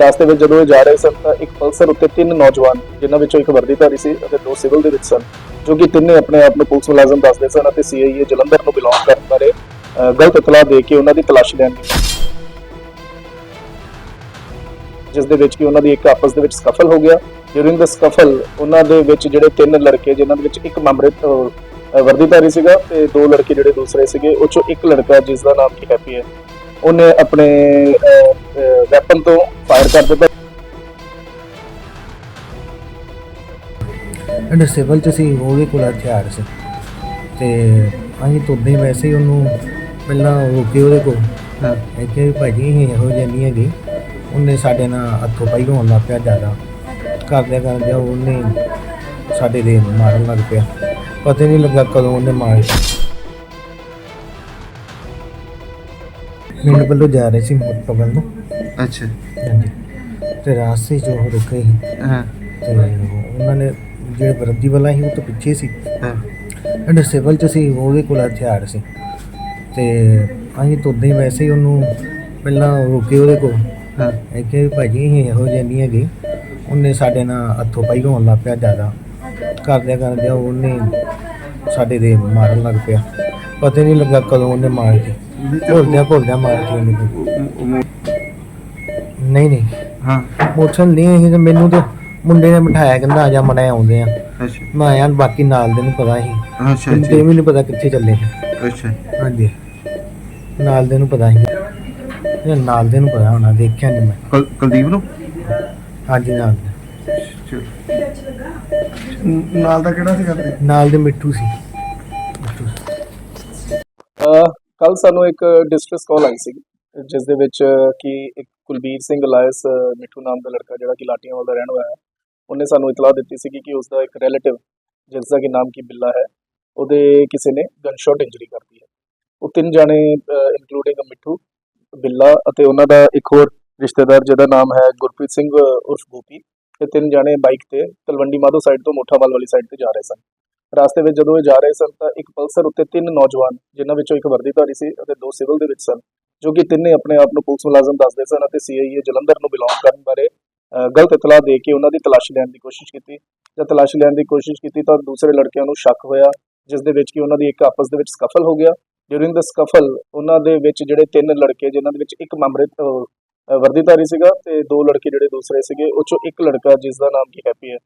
ਰਾਸਤੇ ਵਿੱਚ ਜਦੋਂ ਇਹ ਜਾ ਰਹੇ ਸਨ ਤਾਂ ਇੱਕ ਪਲਸਰ ਉੱਤੇ ਤਿੰਨ ਨੌਜਵਾਨ, ਜਿਨ੍ਹਾਂ ਵਿੱਚੋਂ ਇੱਕ ਵਰਦੀਧਾਰੀ ਸੀ ਅਤੇ ਦੋ ਸਿਵਲ ਦੇ ਵਿੱਚ ਸਨ, ਜੋ ਕਿ ਤਿੰਨੇ ਆਪਣੇ ਆਪ ਨੂੰ ਪੁਲਿਸ ਮੁਲਾਜ਼ਮ ਦੱਸਦੇ ਸਨ ਅਤੇ ਸੀਆਈਏ ਜਲੰਧਰ ਨੂੰ ਬਿਲੋਂਗ ਕਰਨ ਬਾਰੇ ਗਲਤ ਇਤਲਾਹ ਦੇ ਕੇ ਉਹਨਾਂ ਦੀ ਤਲਾਸ਼ੀ ਲੈਣ ਦੀ ਜਿਸ ਦੇ ਵਿੱਚ ਕਿ ਉਹਨਾਂ ਦੀ ਇੱਕ ਆਪਸ ਦੇ ਵਿੱਚ ਸਕਫਲ ਹੋ ਗਿਆ। ਡਿਊਰਿੰਗ ਦ ਸਕਫਲ ਉਹਨਾਂ ਦੇ ਵਿੱਚ ਜਿਹੜੇ ਤਿੰਨ ਲੜਕੇ, ਜਿਨ੍ਹਾਂ ਦੇ ਵਿੱਚ ਇੱਕ ਮੈਂਬਰ ਵਰਦੀਧਾਰੀ ਸੀਗਾ ਤੇ ਦੋ ਲੜਕੇ ਜਿਹੜੇ ਦੂਸਰੇ ਸੀਗੇ, ਉਹ ਚੋਂ ਇੱਕ ਲੜਕਾ ਜਿਸ ਦਾ ਨਾਮ ਕੀ ਹੈਪੀ ਹੈ ਉਹਨੇ ਆਪਣੇ ਵੈਪਨ ਤੋਂ ਫਾਇਰ ਕਰ ਦਿੱਤਾ। ਐਂਡ ਸਿਵਲ ਚ ਸੀ ਉਹਦੇ ਕੋਲ ਹਥਿਆਰ ਸੀ। ਤੇ ਅਸੀਂ ਤੁਰਦੇ ਹੀ ਵੈਸੇ ਹੀ ਉਹਨੂੰ ਪਹਿਲਾਂ ਰੋਕੇ ਉਹਦੇ ਕੋਲ। ਇਹ ਕਿ ਭਾਜੀ ਇਹ ਇਹੋ ਜਿਹੀ ਨਹੀਂ ਹੈਗੀ। ਉਹਨੇ ਸਾਡੇ ਨਾਲ ਹੱਥੋਂ ਪਾਈ ਹੋਣ ਲੱਗ ਪਿਆ ਜ਼ਿਆਦਾ। ਕਰਦੇ ਕਰਦੇ ਉਹਨੇ ਸਾਡੇ ਦੇ ਮਾਰਨ ਲੱਗ ਪਿਆ। ਪਤਾ ਹੀ ਨਹੀਂ ਲੱਗਾ ਕਦੋਂ ਉਹਨੇ ਮਾਰੀ ਮੈਨੂੰ ਵੱਲੋਂ ਜਾ ਰਹੇ ਸੀ ਮੋਟਰ ਵੱਲ ਨੂੰ। ਅੱਛਾ। ਹਾਂਜੀ। ਤੇ ਰਾਸਤੇ 'ਚ ਉਹ ਰੁਕੇ ਸੀ। ਹਾਂ। ਤੇ ਉਹਨਾਂ ਨੇ ਜਿਹੜੇ ਵਰਦੀ ਵਾਲਾ ਸੀ ਉਹ ਤਾਂ ਪਿੱਛੇ ਸੀ। ਹਾਂ। ਐਂਡ ਸਿਵਲ ਚ ਸੀ ਉਹਦੇ ਕੋਲ ਹਥਿਆਰ ਸੀ। ਤੇ ਅਸੀਂ ਤੁਰਦੇ ਹੀ ਵੈਸੇ ਹੀ ਉਹਨੂੰ ਪਹਿਲਾਂ ਰੋਕੇ ਉਹਦੇ ਕੋਲ। ਹਾਂ। ਇਹ ਕਿ ਭਾਜੀ ਇਹ ਇਹੋ ਜਿਹੀ ਨਹੀਂ ਹੈਗੀ। ਉਹਨੇ ਸਾਡੇ ਨਾਲ ਹੱਥੋਂ ਪਾਈ ਹੋਣ ਲੱਗ ਪਿਆ ਜ਼ਿਆਦਾ। ਕਰਦੇ ਕਰਦੇ ਉਹਨੇ ਸਾਡੇ ਦੇ ਮਾਰਨ ਲੱਗ ਪਿਆ। ਪਤਾ ਨਹੀਂ ਲੱਗਾ ਕਦੋਂ ਉਹਨੇ ਮਾਰੀ ਭੁੱਲਦਿਆਂ ਭੁੱਲਦਿਆਂ ਮਾਰੀ ਉਹਨੇ ਨਹੀਂ ਨਹੀਂ। ਹਾਂ। ਮੋਟਰਸਾਈਕਲ ਨਹੀਂ ਸੀ ਤੇ ਮੈਨੂੰ ਤੇ ਮੁੰਡੇ ਨੇ ਬਿਠਾਇਆ ਕਹਿੰਦਾ ਆ ਜਾ ਮਨੇ ਆਉਂਦੇ ਆ ਅੱਛਾ। ਮੈਂ ਆਇਆ ਬਾਕੀ ਨਾਲ ਦੇ ਨੂੰ ਪਤਾ ਸੀ। ਅੱਛਾ ਤੇ ਵੀ ਨਹੀਂ ਪਤਾ ਕਿੱਥੇ ਚੱਲੇ ਸੀ। ਅੱਛਾ। ਹਾਂਜੀ। ਨਾਲ ਦੇ ਨੂੰ ਪਤਾ ਸੀ। ਇਹ ਨਾਲ ਦੇ ਨੂੰ ਪਤਾ ਹੋਣਾ ਦੇਖਿਆ ਨਹੀਂ ਮੈਂ। ਕੁਲ- ਕੁਲਦੀਪ ਨੂੰ? ਹਾਂਜੀ ਨਾਲ ਦੇ। ਨਾਲ ਦਾ ਕਿਹੜਾ ਸੀਗਾ ਤੇਰੇ? ਨਾਲ ਦੇ ਮਿੱਠੂ ਸੀ ਮਿੱਠੂ ਕੱਲ ਸਾਨੂੰ ਇੱਕ ਡਿਸਟ੍ਰਿਕਟ ਕਾਲ ਆਈ ਸੀ ਜਿਸ ਦੇ ਵਿੱਚ ਕਿ ਇੱਕ ਕੁਲਬੀਰ ਸਿੰਘ ਲਾਇਸ ਮਿੱਠੂ ਨਾਮ ਦਾ ਲੜਕਾ ਜਿਹੜਾ ਕਿ ਲਾਟੀਆਂਵਾਲ ਦਾ ਰਹਿਣ ਵਾਲਾ ਹੈ, ਉਹਨੇ ਸਾਨੂੰ ਇਤਲਾਹ ਦਿੱਤੀ ਸੀ ਕਿ ਉਸ ਦਾ ਇੱਕ ਰਿਲੇਟਿਵ ਜਿਸ ਦਾ ਕਿ ਨਾਮ ਕੀ ਬਿੱਲਾ ਹੈ, ਉਹਦੇ ਕਿਸੇ ਨੇ ਗਨ ਗਨਸ਼ਾਟ ਇੰਜਰੀ ਕਰਤੀ ਹੈ। ਉਹ ਤਿੰਨ ਜਾਣੇ ਇਨਕਲੂਡਿੰਗ ਮਿੱਠੂ, ਬਿੱਲਾ ਅਤੇ ਉਹਨਾਂ ਦਾ ਇੱਕ ਹੋਰ ਰਿਸ਼ਤੇਦਾਰ ਜਿਹਦਾ ਨਾਮ ਹੈ ਗੁਰਪ੍ਰੀਤ ਸਿੰਘ ਉਰਫ ਗੋਪੀ, ਇਹ ਤਿੰਨ ਜਾਣੇ ਬਾਈਕ ਤੇ ਤਲਵੰਡੀ ਮਾਧੋ ਸਾਈਡ ਤੋਂ ਮੋਠਾਵਾਲ ਵਾਲੀ ਸਾਈਡ ਤੇ ਜਾ ਰਹੇ ਸਨ। ਰਸਤੇ ਵਿੱਚ ਜਦੋਂ ਇਹ ਜਾ ਰਹੇ ਸਨ ਤਾਂ ਇੱਕ ਪਲਸਰ ਉੱਤੇ ਤਿੰਨ ਨੌਜਵਾਨ ਜਿਨ੍ਹਾਂ ਵਿੱਚੋਂ ਇੱਕ ਵਰਦੀਧਾਰੀ ਸੀ ਅਤੇ ਦੋ ਸਿਵਲ ਦੇ ਵਿੱਚ ਸਨ ਜੋ ਕਿ ਤਿੰਨੇ ਆਪਣੇ ਆਪ ਨੂੰ ਪੁਲਿਸ ਮੁਲਾਜ਼ਮ ਦੱਸਦੇ ਸਨ ਅਤੇ ਸੀਆਈਏ ਜਲੰਧਰ ਨੂੰ ਬਿਲੋਂਗ ਕਰਨ ਬਾਰੇ ਅ, ਗਲਤ ਇਤਲਾਹ ਦੇ ਕੇ ਉਹਨਾਂ ਦੀ ਤਲਾਸ਼ ਲੈਣ ਦੀ ਕੋਸ਼ਿਸ਼ ਕੀਤੀ। ਜਦ ਤਲਾਸ਼ ਲੈਣ ਦੀ ਕੋਸ਼ਿਸ਼ ਕੀਤੀ ਤਾਂ ਦੂਸਰੇ ਲੜਕਿਆਂ ਨੂੰ ਸ਼ੱਕ ਹੋਇਆ ਜਿਸ ਦੇ ਵਿੱਚ ਕਿ ਉਹਨਾਂ ਦੀ ਇੱਕ ਆਪਸ ਦੇ ਵਿੱਚ ਸਕਫਲ ਹੋ ਗਿਆ। ਡਿਊਰਿੰਗ ਦ ਸਕਫਲ ਉਹਨਾਂ ਦੇ ਵਿੱਚ ਜਿਹੜੇ ਤਿੰਨ ਲੜਕੇ ਜਿਨ੍ਹਾਂ ਦੇ ਵਿੱਚ ਇੱਕ ਮੈਂਬਰ ਵਰਦੀਧਾਰੀ ਸੀਗਾ ਤੇ ਦੋ ਲੜਕੇ ਜਿਹੜੇ ਦੂਸਰੇ ਸੀਗੇ ਉਹ ਚੋਂ ਇੱਕ ਲੜਕਾ ਜਿਸ ਦਾ ਨਾਮ ਕੀ ਹੈਪੀ ਹੈ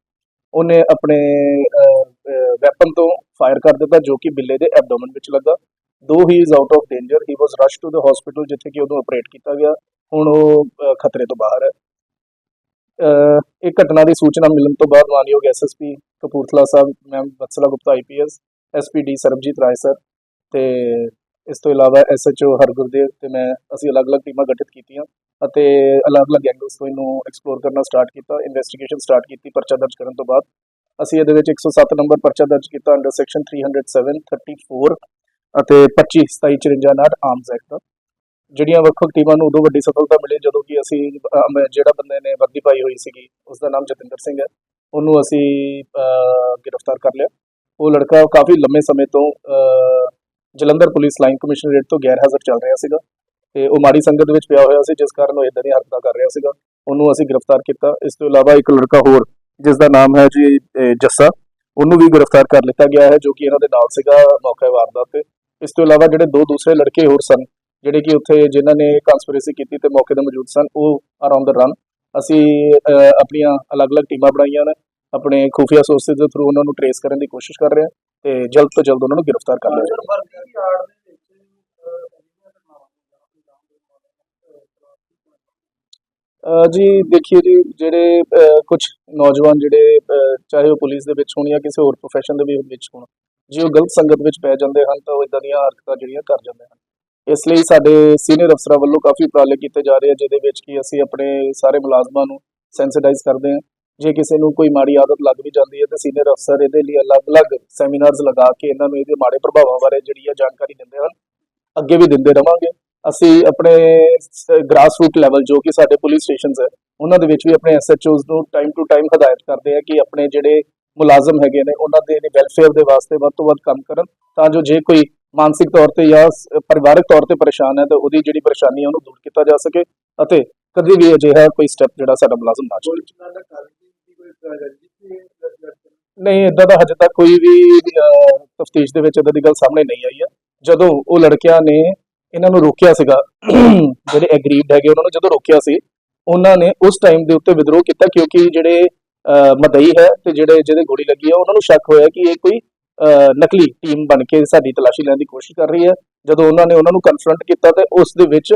ਉਹਨੇ ਆਪਣੇ ਵੈਪਨ ਤੋਂ ਫਾਇਰ ਕਰ ਦਿੱਤਾ, ਜੋ ਕਿ ਬਿੱਲੇ ਦੇ ਐਬਡੋਮਨ ਵਿੱਚ ਲੱਗਾ। Though he is out of danger he was rush to the hospital ਜਿੱਥੇ ਕਿ ਉਹਨੂੰ ਆਪਰੇਟ ਕੀਤਾ ਗਿਆ। ਹੁਣ ਉਹ ਖਤਰੇ ਤੋਂ ਬਾਹਰ ਹੈ। ਇਹ ਘਟਨਾ ਦੀ ਸੂਚਨਾ ਮਿਲਣ ਤੋਂ ਬਾਅਦ ਮਾਨਯੋਗ SSP Kapurthala sahib ma'am Vatsala Gupta IPS SPD Sarabjit Rai sir ਤੇ ਇਸ ਤੋਂ ਇਲਾਵਾ ਐਸਐਚਓ ਹਰਗੁਰਦੇਵ ਤੇ ਮੈਂ, ਅਸੀਂ ਅਲੱਗ-ਅਲੱਗ ਟੀਮਾਂ ਗਠਿਤ ਕੀਤੀਆਂ ਅਤੇ ਅਲੱਗ-ਅਲੱਗ ਐਂਗਲਸ ਤੋਂ ਇਹਨੂੰ ਐਕਸਪਲੋਰ ਕਰਨਾ ਸਟਾਰਟ ਕੀਤਾ ਇਨਵੈਸਟੀਗੇਸ਼ਨ ਸਟਾਰਟ ਕੀਤੀ, ਪਰਚਾ ਦਰਜ ਕਰਨ ਤੋਂ ਬਾਅਦ। ਅਸੀਂ ਇਹਦੇ ਵਿੱਚ 107 ਨੰਬਰ ਪਰਚਾ ਦਰਜ ਕੀਤਾ ਅੰਡਰ ਸੈਕਸ਼ਨ 307 34 ਅਤੇ 25 27 54 ਨਾਲ ਆਰਮਸ ਐਕਟ ਦਾ। ਜਿਹੜੀਆਂ ਵੱਖ-ਵੱਖ ਟੀਮਾਂ ਨੂੰ ਉਦੋਂ ਵੱਡੀ ਸਫਲਤਾ ਮਿਲੀ ਜਦੋਂ ਕਿ ਅਸੀਂ ਜਿਹੜਾ ਬੰਦੇ ਨੇ ਵਰਦੀ ਪਾਈ ਹੋਈ ਸੀਗੀ ਉਸ ਦਾ ਨਾਮ ਜਤਿੰਦਰ ਸਿੰਘ ਹੈ। ਉਹਨੂੰ ਅਸੀਂ ਗ੍ਰਿਫਤਾਰ ਕਰ ਲਿਆ। ਉਹ ਲੜਕਾ ਕਾਫੀ ਲੰਮੇ ਸਮੇਂ ਤੋਂ ਜਲੰਧਰ ਪੁਲਿਸ ਲਾਈਨ ਕਮਿਸ਼ਨਰੇਟ ਤੋਂ ਗੈਰ ਹਾਜ਼ਰ ਚੱਲ ਰਿਹਾ ਸੀਗਾ ਤੇ ਉਹ ਮਾੜੀ ਸੰਗਤ ਵਿੱਚ ਪਿਆ ਹੋਇਆ ਸੀ, ਜਿਸ ਕਾਰਨ ਉਹ ਇਦਾਂ ਦੀਆਂ ਹਰਕਤਾਂ ਕਰ ਰਿਹਾ ਸੀਗਾ। ਉਹਨੂੰ ਅਸੀਂ ਗ੍ਰਿਫਤਾਰ ਕੀਤਾ। ਇਸ ਤੋਂ ਇਲਾਵਾ ਇੱਕ ਲੜਕਾ ਹੋਰ, ਜਿਸ ਦਾ ਨਾਮ ਹੈ ਜੀ ਜੱਸਾ, ਉਹਨੂੰ ਵੀ ਗ੍ਰਿਫਤਾਰ ਕਰ ਲਿੱਤਾ ਗਿਆ ਹੈ, ਜੋ ਕਿ ਇਹਨਾਂ ਦੇ ਨਾਲ ਸੀਗਾ ਮੌਕੇ ਵਾਰਦਾਤ ਤੇ। ਇਸ ਤੋਂ ਇਲਾਵਾ ਜਿਹੜੇ ਦੋ ਦੂਸਰੇ ਲੜਕੇ ਹੋਰ ਸਨ, ਜਿਹੜੇ ਕਿ ਉੱਥੇ ਜਿਨ੍ਹਾਂ ਨੇ ਕਨਸਪੀਰੇਸੀ ਕੀਤੀ ਤੇ ਮੌਕੇ ਤੇ ਮੌਜੂਦ ਸਨ, ਉਹ ਅਰਾਊਂਡ ਦ ਰਨ ਅਸੀਂ ਆਪਣੀਆਂ ਅਲੱਗ-ਅਲੱਗ ਟੀਮਾਂ ਬਣਾਈਆਂ ਨੇ। ਆਪਣੇ ਖੁਫੀਆ ਸੋਰਸਿਸ ਦੇ ਥਰੂ ਉਹਨਾਂ ਨੂੰ ਟਰੇਸ ਕਰਨ ਦੀ ਕੋਸ਼ਿਸ਼ ਕਰ ਰਹੇ ਹਾਂ। ਤੇ ਜਲਦ ਤੋਂ ਜਲਦ ਉਹਨਾਂ ਨੂੰ ਗ੍ਰਿਫਤਾਰ ਕਰ ਲਿਆ ਜਾਵੇਗਾ ਜੀ, ਦੇਖੀਏ ਜੀ, ਜਿਹੜੇ ਕੁਝ ਨੌਜਵਾਨ ਜਿਹੜੇ ਚਾਹੇ ਉਹ ਪੁਲਿਸ ਦੇ ਵਿੱਚ ਹੋਣ ਜਾਂ ਕਿਸੇ ਹੋਰ ਪ੍ਰੋਫੈਸ਼ਨ ਦੇ ਵੀ ਵਿੱਚ ਹੋਣ, ਜੇ ਉਹ ਗਲਤ ਸੰਗਤ ਵਿੱਚ ਪੈ ਜਾਂਦੇ ਹਨ ਤਾਂ ਉਹ ਇਦਾਂ ਦੀਆਂ ਹਰਕਤਾਂ ਜਿਹੜੀਆਂ ਕਰ ਜਾਂਦੇ ਹਨ। ਇਸ ਲਈ ਸਾਡੇ ਸੀਨੀਅਰ ਅਫਸਰਾਂ ਵੱਲੋਂ ਕਾਫੀ ਉਪਰਾਲੇ ਕੀਤੇ ਜਾ ਰਹੇ ਆ, ਜਿਹਦੇ ਵਿੱਚ ਕਿ ਅਸੀਂ ਆਪਣੇ ਸਾਰੇ ਮੁਲਾਜ਼ਮਾਂ ਨੂੰ ਸੈਂਸਿਟਾਈਜ਼ ਕਰਦੇ ਹਾਂ। ਜੇ ਕਿਸੇ ਨੂੰ ਕੋਈ ਮਾੜੀ ਆਦਤ ਲੱਗ ਵੀ ਜਾਂਦੀ ਹੈ ਤਾਂ ਸੀਨੀਅਰ ਅਫਸਰ ਇਹਦੇ ਲਈ ਅਲੱਗ-ਅਲੱਗ ਸੈਮੀਨਾਰਸ ਲਗਾ ਕੇ ਇਹਨਾਂ ਨੂੰ ਇਹਦੇ ਮਾੜੇ ਪ੍ਰਭਾਵਾਂ ਬਾਰੇ ਜਿਹੜੀ ਹੈ ਜਾਣਕਾਰੀ ਦਿੰਦੇ ਹਨ, ਅੱਗੇ ਵੀ ਦਿੰਦੇ ਰਵਾਂਗੇ। ਅਸੀਂ ਆਪਣੇ ਗ੍ਰਾਸ ਰੂਟ ਲੈਵਲ ਜੋ ਕਿ ਸਾਡੇ ਪੁਲਿਸ ਸਟੇਸ਼ਨਸ ਹੈ, ਉਹਨਾਂ ਦੇ ਵਿੱਚ ਵੀ ਆਪਣੇ ਐਸਐਚਓਜ਼ ਨੂੰ ਟਾਈਮ ਟੂ ਟਾਈਮ ਹਦਾਇਤ ਕਰਦੇ ਆ ਕਿ ਆਪਣੇ ਜਿਹੜੇ ਮੁਲਾਜ਼ਮ ਹੈਗੇ ਨੇ, ਉਹਨਾਂ ਦੇ ਵੈਲਫੇਅਰ ਦੇ ਵਾਸਤੇ ਵੱਧ ਤੋਂ ਵੱਧ ਕੰਮ ਕਰਨ, ਤਾਂ ਜੋ ਜੇ ਕੋਈ ਮਾਨਸਿਕ ਤੌਰ ਤੇ ਜਾਂ ਪਰਿਵਾਰਕ ਤੌਰ ਤੇ ਪਰੇਸ਼ਾਨ ਹੈ ਤਾਂ ਉਹਦੀ ਜਿਹੜੀ ਪਰੇਸ਼ਾਨੀ ਹੈ ਉਹਨੂੰ ਦੂਰ ਕੀਤਾ ਜਾ ਸਕੇ ਅਤੇ ਕਦੇ ਵੀ ਅਜਿਹਾ ਕੋਈ ਸਟੈਪ ਜਿਹੜਾ ਸਾਡਾ ਮੁਲਾਜ਼ਮ ਨਾ ਚੁੱਕੇ। ਨਹੀਂ ਇਦਾਂ ਦਾ ਹਜੇ ਤੱਕ ਕੋਈ ਵੀ ਤਫਤੀਸ਼ ਦੇ ਵਿੱਚ ਇਦਾਂ ਦੀ ਗੱਲ ਸਾਹਮਣੇ ਨਹੀਂ ਆਈ ਹੈ। ਜਦੋਂ ਉਹ ਲੜਕਿਆਂ ਨੇ ਇਹਨਾਂ ਨੂੰ ਰੋਕਿਆ ਸੀਗਾ, ਜਿਹੜੇ ਐਗਰੀਡ ਹੈਗੇ, ਉਹਨਾਂ ਨੂੰ ਜਦੋਂ ਰੋਕਿਆ ਸੀ, ਉਹਨਾਂ ਨੇ ਉਸ ਟਾਈਮ ਦੇ ਉੱਤੇ ਵਿਦਰੋਹ ਕੀਤਾ ਕਿਉਂਕਿ ਜਿਹੜੇ ਮਦਈ ਹੈ ਤੇ ਜਿਹੜੇ, ਜਿਹਦੇ ਗੋਲੀ ਲੱਗੀ ਹੈ, ਉਹਨਾਂ ਨੂੰ ਸ਼ੱਕ ਹੋਇਆ ਕਿ ਇਹ ਕੋਈ ਨਕਲੀ ਟੀਮ ਬਣ ਕੇ ਸਾਡੀ ਤਲਾਸ਼ੀ ਲੈਣ ਦੀ ਕੋਸ਼ਿਸ਼ ਕਰ ਰਹੀ ਹੈ। ਜਦੋਂ ਉਹਨਾਂ ਨੇ ਉਹਨਾਂ ਨੂੰ ਕਨਫਰੰਟ ਕੀਤਾ ਤੇ ਉਸ ਦੇ ਵਿੱਚ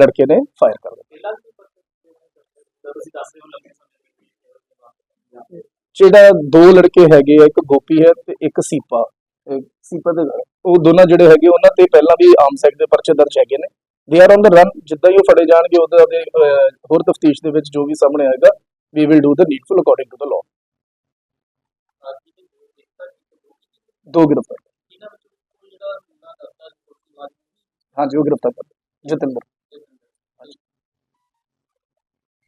ਲੜਕੇ ਨੇ ਫਾਇਰ ਕਰ ਦਿੱਤਾ। ਜਿਹੜਾ ਦੋ ਲੜਕੇ ਹੈਗੇ ਆ, ਇੱਕ ਗੋਪੀ ਹੈ ਤੇ ਇੱਕ ਸੀਪਾ। ਸੀਪਾ ਦੇ ਉਹ ਦੋਨਾਂ ਜਿਹੜੇ ਹੈਗੇ ਉਹਨਾਂ ਤੇ ਪਹਿਲਾਂ ਵੀ ਆਮ ਸੈਕਟ ਦੇ ਪਰਚੇ ਦਰਜ ਹੈਗੇ ਨੇ। They are on the run ਜਿੱਦਾਂ ਹੀ ਉਹ ਫੜੇ ਜਾਣਗੇ, ਉਹਦੇ ਉਹਦੇ ਹੋਰ ਤਫਤੀਸ਼ ਦੇ ਵਿੱਚ ਜੋ ਵੀ ਸਾਹਮਣੇ ਆਏਗਾ we will do the needful according to the law ਦੋ ਗ੍ਰਿਫਤਾਰ। ਹਾਂਜੀ, ਉਹ ਗ੍ਰਿਫਤਾਰ ਜਤਿੰਦਰ।